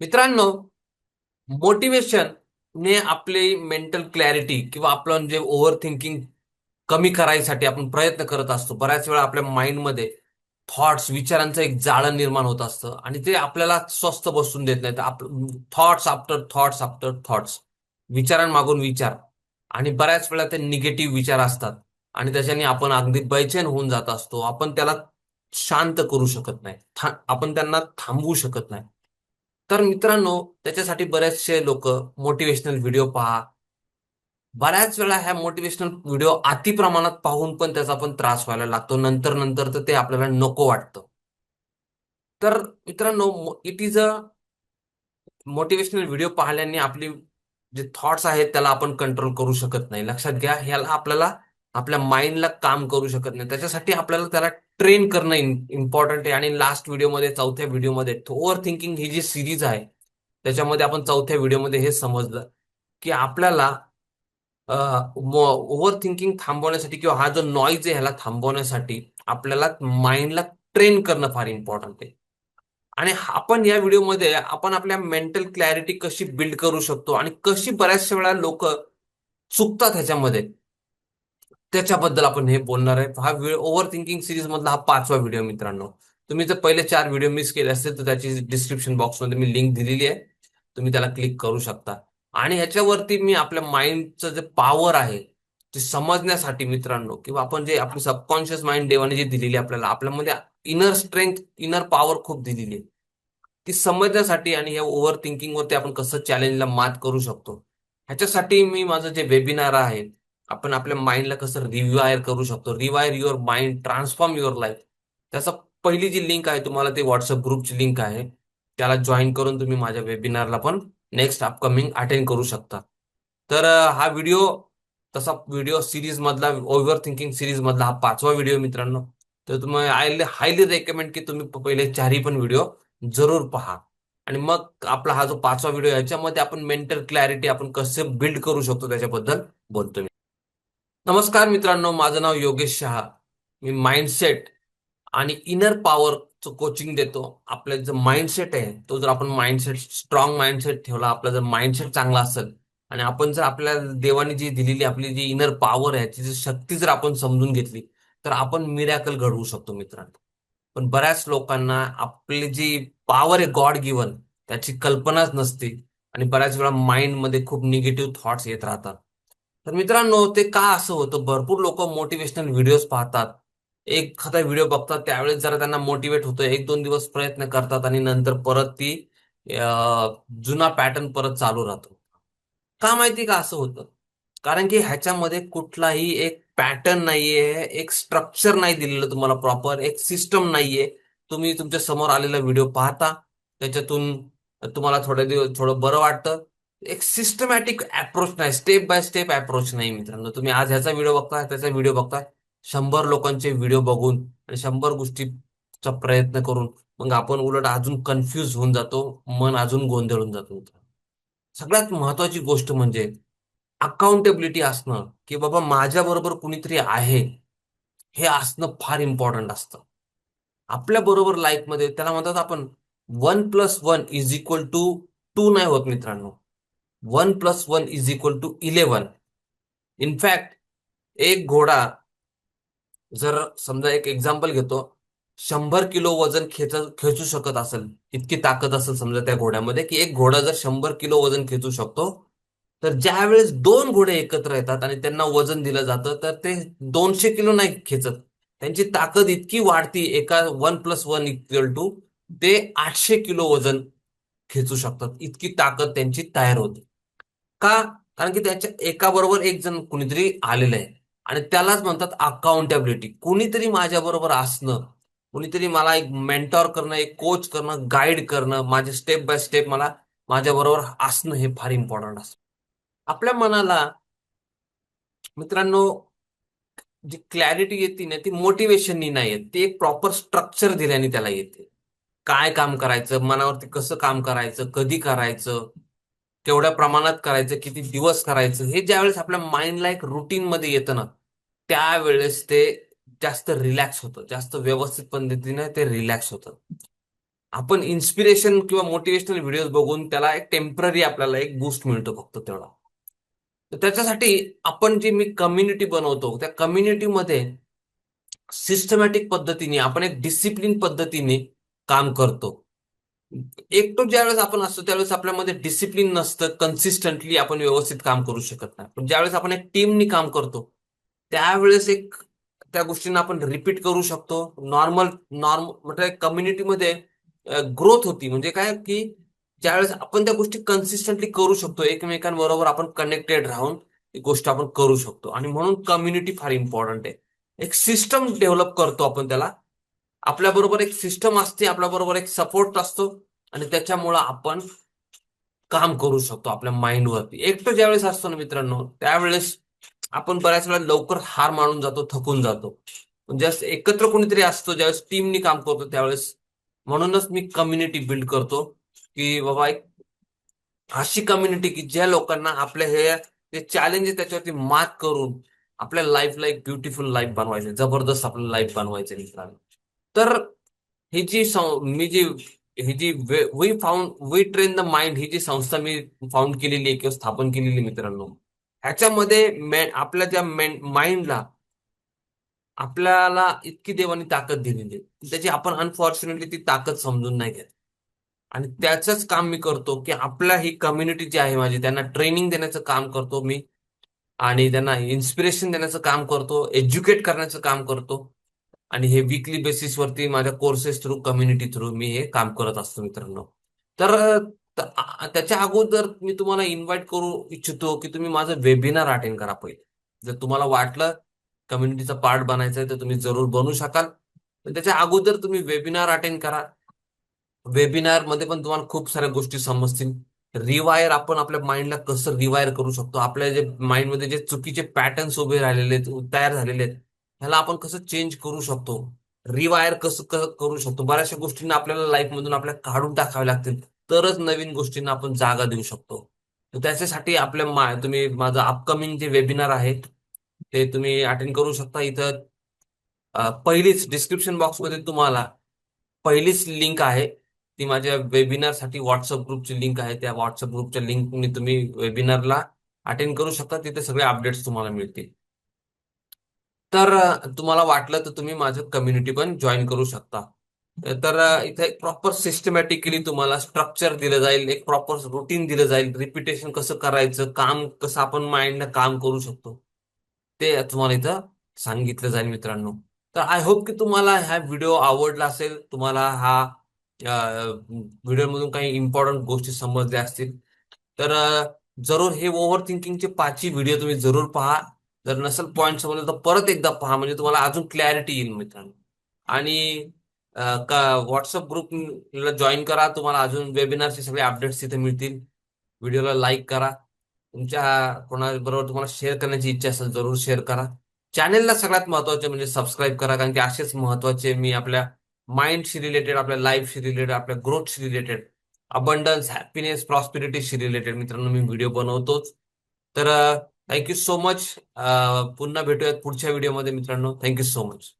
मित्रांनो मोटिवेशन ने आपली मेंटल क्लॅरिटी किंवा आपलं जे ओव्हर थिंकिंग कमी करायसाठी आपण प्रयत्न करत असतो. बऱ्याच वेळा आपल्या माइंडमध्ये थॉट्स विचारांचं एक जाळं निर्माण होत असतं आणि ते आपल्याला स्वस्त बसून देत नाही आप thoughts after thoughts after thoughts विचारांमागून विचार आणि बऱ्याच वेळा ते निगेटिव्ह विचार असतात आणि त्याच्याने आपण अगदी बैचैन होऊन जात असतो. आपण त्याला शांत करू शकत नाही. आपण त्यांना थांबवू शकत नाही. तर मित्रांनो त्याच्यासाठी बरेचसे लोक मोटिवेशनल व्हिडिओ पहा. बऱ्याच वेळा ह्या मोटिवेशनल व्हिडिओ अति प्रमाणात पाहून पण त्याचा पण त्रास व्हायला लागतो. नंतर नंतर तर ते आपल्याला नको वाटतं. तर मित्रांनो it is a motivational video पाहिल्याने आपली जे थॉट्स आहेत त्याला आपण कंट्रोल करू शकत नाही. लक्षात घ्या ह्याला आपल्याला आपल्या माइंडला काम करू शकत नाही. त्याच्यासाठी आपल्याला त्याला ट्रेन करणं इम्पॉर्टंट आहे. आणि लास्ट व्हिडिओमध्ये चौथ्या व्हिडिओमध्ये ओव्हर थिंकिंग ही जी सिरीज आहे त्याच्यामध्ये आपण चौथ्या व्हिडिओमध्ये हे समजलं की आपल्याला ओव्हर थिंकिंग थांबवण्यासाठी किंवा हा जो नॉईज आहे ह्याला थांबवण्यासाठी आपल्याला माइंडला ट्रेन करणं फार इम्पॉर्टंट आहे. आणि आपण या व्हिडिओमध्ये आपण आपल्या मेंटल क्लॅरिटी कशी बिल्ड करू शकतो आणि कशी बऱ्याचशा वेळा लोक चुकतात ह्याच्यामध्ये. त्याच्याबद्दल आपण हे बोलणार आहे हा ओव्हर थिंकिंग सिरीज मधला हा पाचवा व्हिडिओ मित्रांनो. तुम्ही जर पहिले चार व्हिडिओ मिस केले असतील तर त्याची डिस्क्रिप्शन बॉक्समध्ये मी लिंक दिलेली आहे. तुम्ही त्याला क्लिक करू शकता. आणि ह्याच्यावरती मी आपल्या माइंडचं जे पॉवर आहे ते समजण्यासाठी मित्रांनो किंवा आपण जे आपली सबकॉन्शियस माइंड देवाने जी दिलेली आहे आपल्याला आपल्यामध्ये इनर स्ट्रेंथ इनर पॉवर खूप दिलेली आहे. ती समजण्यासाठी आणि या ओव्हर थिंकिंग वरती आपण कसं चॅलेंजला मात करू शकतो. ह्याच्यासाठी मी माझं जे वेबिनार आहे आपण आपल्या माइंडला कसं रिवायर करू शकतो. Rewire your mind transform your life त्याचा पहिली जी लिंक आहे तुम्हाला ती व्हॉट्सअप ग्रुपची लिंक आहे. त्याला जॉईन करून तुम्ही माझ्या वेबिनारला पण नेक्स्ट अपकमिंग अटेंड करू शकता. तर हा व्हिडिओ तसा व्हिडिओ सिरीज मधला ओव्हर थिंकिंग सिरीज मधला हा पाचवा व्हिडिओ मित्रांनो. तर तुम्ही आय हायली रेकमेंड की तुम्ही पहिले चारही पण व्हिडिओ जरूर पहा. आणि मग आपला हा जो पाचवा व्हिडिओ याच्यामध्ये आपण मेंटल क्लॅरिटी आपण कसं बिल्ड करू शकतो त्याच्याबद्दल बोलतो मी. नमस्कार मित्रांनो माझं नाव योगेश शहा. मी माइंडसेट आणि इनर पॉवरचं कोचिंग देतो. आपलं जो माइंडसेट आहे तो जर आपण माइंडसेट स्ट्रॉंग माइंडसेट ठेवला आपला जर माइंडसेट चांगला असेल आणि आपण जर आपल्या देवाने जी दिलेली आपली जी इनर पॉवर आहे तिची शक्ती जर आपण समजून घेतली तर आपण मिरॅकल घडवू शकतो मित्रांनो. पण बऱ्याच लोकांना आपली जी पॉवर आहे गॉड गिवन त्याची कल्पनाच नसते आणि बऱ्याच वेळा माइंडमध्ये खूप निगेटिव्ह थॉट्स येत राहतात. तर मित्रांनो ते का असं होतं? भरपूर लोक मोटिवेशनल व्हिडिओज पाहतात. एखादा व्हिडिओ बघतात त्यावेळेस जरा त्यांना मोटिवेट होतं. एक दोन दिवस प्रयत्न करतात आणि नंतर परत ती जुना पॅटर्न परत चालू राहतो. का माहिती का असं होतं? कारण की ह्याच्यामध्ये कुठलाही एक पॅटर्न नाहीये एक स्ट्रक्चर नाही दिलेलं तुम्हाला प्रॉपर एक सिस्टम नाहीये. तुम्ही तुमच्यासमोर आलेला व्हिडिओ पाहता. त्याच्यातून तुम्हाला थोड्या दिवस थोडं बरं वाटतं. एक सिस्टमॅटिक अप्रोच नाही स्टेप बाय स्टेप अप्रोच नाही मित्रांनो. तुम्ही आज ह्याचा व्हिडिओ बघताय त्याचा व्हिडिओ बघताय. शंभर लोकांचे व्हिडिओ बघून आणि शंभर गोष्टीचा प्रयत्न करून मग आपण उलट अजून कन्फ्युज होऊन जातो मन अजून गोंधळून जातो सगळ्यात महत्वाची गोष्ट म्हणजे अकाउंटेबिलिटी असणं की बाबा माझ्या बरोबर कुणीतरी आहे हे असणं फार इम्पॉर्टंट असतं. आपल्या बरोबर लाईफमध्ये त्याला म्हणतात आपण one plus one is equal to two नाही होत मित्रांनो. One plus one is equal to eleven. In fact एक घोडा जर समजा एक एक्झाम्पल घेतो शंभर किलो वजन खेच खेचू शकत असेल इतकी ताकद असेल समजा त्या घोड्यामध्ये की एक घोडा जर शंभर किलो वजन खेचू शकतो तर ज्या वेळेस दोन घोडे एकत्र येतात आणि त्यांना वजन दिलं जातं तर ते दोनशे किलो नाही खेचत. त्यांची ताकद इतकी वाढती एका one plus one equal to ते आठशे किलो वजन खेचू शकतात. इतकी ताकद त्यांची तयार होते. का? कारण की त्याच्या एका बरोबर एक जण कुणीतरी आलेलं आहे. आणि त्यालाच म्हणतात अकाउंटेबिलिटी कुणीतरी माझ्या बरोबर असणं कुणीतरी मला एक मेंटॉर करणं एक कोच करणं गाईड करणं माझे स्टेप बाय स्टेप मला माझ्या बरोबर असणं हे फार इम्पॉर्टंट असतं. आपल्या मनाला मित्रांनो जी क्लॅरिटी येते ना ती मोटिवेशननी नाही येत. ती एक प्रॉपर स्ट्रक्चर दिल्याने त्याला येते. काय काम करायचं मनावरती कसं काम करायचं कधी करायचं केवढ्या प्रमाणात करायचं किती दिवस करायचं हे ज्यावेळेस आपल्या माइंडला एक रुटीन मध्ये येतं ना त्यावेळेस ते जास्त रिलॅक्स होतं जास्त व्यवस्थित पद्धतीने ते रिलॅक्स होतं. आपण इन्स्पिरेशन किंवा मोटिवेशनल व्हिडिओ बघून त्याला एक टेंपररी आपल्याला एक बूस्ट मिळतो फक्त तेवढा. तर त्याच्यासाठी आपण जी मी कम्युनिटी बनवतो त्या कम्युनिटीमध्ये सिस्टमॅटिक पद्धतीने आपण एक डिसिप्लिन पद्धतीने काम करतो. एकटो ज्यावेळेस आपण असतो त्यावेळेस आपल्यामध्ये डिसिप्लिन नसतं कन्सिस्टंटली आपण व्यवस्थित काम करू शकत नाही. पण ज्यावेळेस आपण एक टीमनी काम करतो त्यावेळेस एक त्या गोष्टींना आपण रिपीट करू शकतो. नॉर्मल नॉर्मल म्हणजे कम्युनिटीमध्ये ग्रोथ होती. म्हणजे काय की ज्यावेळेस आपण त्या गोष्टी कन्सिस्टंटली करू शकतो एकमेकांबरोबर आपण कनेक्टेड राहून ती गोष्ट आपण करू शकतो. आणि म्हणून कम्युनिटी फार इम्पॉर्टंट आहे. एक सिस्टम डेव्हलप करतो आपण त्याला. आपल्याबरोबर एक सिस्टम असते आपल्याबरोबर एक सपोर्ट असतो आणि त्याच्यामुळं आपण काम करू शकतो आपल्या माइंडवरती एकटं ज्यावेळेस असतो ना मित्रांनो त्यावेळेस आपण बऱ्याच वेळा लवकर हार मानून जातो थकून जातो. जस्ट एकत्र कोणीतरी असतो ज्यावेळेस टीमनी काम करतो त्यावेळेस म्हणूनच मी कम्युनिटी बिल्ड करतो की बाबा एक अशी कम्युनिटी की ज्या लोकांना आपल्या हे जे चॅलेंज त्याच्यावरती मात करून आपल्या लाईफला एक ब्युटिफुल लाईफ बनवायचं जबरदस्त आपलं लाईफ बनवायचं मित्रांनो. तर ही जी मी जी ही जी we found we train the mind ही जी संस्था मी फाउंड केलेली आहे किंवा स्थापन केलेली मित्रांनो ह्याच्यामध्ये आपल्या ज्या माइंडला आपल्याला इतकी देवाने ताकद दिलेली आहे. त्याची आपण अनफॉर्च्युनेटली ती ताकद समजून नाही घेत. आणि त्याचंच काम मी करतो की आपल्या ही कम्युनिटी जी आहे माझी त्यांना ट्रेनिंग देण्याचं काम करतो मी. आणि त्यांना इन्स्पिरेशन देण्याचं काम करतो एज्युकेट करण्याचं काम करतो. आणि हे विकली बेसिसवरती माझ्या कोर्सेस थ्रू कम्युनिटी थ्रू मी हे काम करत असतो मित्रांनो. तर त्याच्या अगोदर मी तुम्हाला इन्व्हाइट करू इच्छितो की तुम्ही माझं वेबिनार अटेंड करा पहिले. जर तुम्हाला वाटलं कम्युनिटीचा पार्ट बनायचा आहे तर तुम्ही जरूर बनू शकाल. त्याच्या अगोदर तुम्ही वेबिनार अटेंड करा. वेबिनारमध्ये पण तुम्हाला खूप साऱ्या गोष्टी समजतील. रिवायर आपण आपल्या माइंडला कसं रिवायर करू शकतो? आपल्या जे माइंडमध्ये जे चुकीचे पॅटर्न्स उभे राहिलेले आहेत तयार झालेले आहेत ह्याला आपण कसं चेंज करू शकतो? रिवायर कसं करू शकतो? बऱ्याचशा गोष्टींना आपल्याला लाईफ मधून आपल्याला काढून टाकावे लागतील. तरच नवीन गोष्टींना आपण जागा देऊ शकतो. त्याच्यासाठी आपल्या मा तुम्ही माझं अपकमिंग जे वेबिनार आहे ते तुम्ही अटेंड करू शकता. इथं पहिलीच डिस्क्रिप्शन बॉक्समध्ये तुम्हाला पहिलीच लिंक आहे. ती माझ्या वेबिनारसाठी व्हॉट्सअप ग्रुपची लिंक आहे. त्या व्हॉट्सअप ग्रुपच्या लिंकने तुम्ही वेबिनारला अटेंड करू शकता. तिथे सगळे अपडेट्स तुम्हाला मिळतील. तर तुम्हाला वाटलं तर तुम्ही माझं कम्युनिटी पण जॉईन करू शकता. तर इथे एक प्रॉपर सिस्टमॅटिकली तुम्हाला स्ट्रक्चर दिलं जाईल एक प्रॉपर रुटीन दिलं जाईल. रिपिटेशन कसं करायचं काम कसं आपण माइंडने काम करू शकतो ते तुम्हाला इथं सांगितलं जाईल मित्रांनो. तर आय होप की तुम्हाला हा व्हिडिओ आवडला असेल. तुम्हाला हा व्हिडिओमधून काही इम्पॉर्टंट गोष्टी समजल्या असतील. तर जरूर हे ओव्हर थिंकिंगचे पाचही व्हिडिओ तुम्ही जरूर पहा. जर नसेल पॉईंट समजलं तर परत एकदा पहा म्हणजे तुम्हाला अजून क्लॅरिटी येईल मित्रांनो. आणि का व्हॉट्सअप ग्रुपला जॉईन करा तुम्हाला अजून वेबिनारचे सगळे अपडेट्स तिथे मिळतील. व्हिडिओला लाईक करा. तुमच्या कोणाबरोबर तुम्हाला शेअर करण्याची इच्छा असेल जरूर शेअर करा. चॅनेलला सगळ्यात महत्त्वाचे म्हणजे सबस्क्राईब करा कारण की असेच महत्त्वाचे मी आपल्या माइंडशी रिलेटेड आपल्या लाईफशी रिलेटेड आपल्या ग्रोथशी रिलेटेड अबंडन्स हॅपीनेस प्रॉस्पिरिटीशी रिलेटेड मित्रांनो मी व्हिडिओ बनवतोच. तर थँक्यू सो मच पुन्हा भेटूयात पुढच्या व्हिडिओमध्ये मित्रांनो. Thank you so much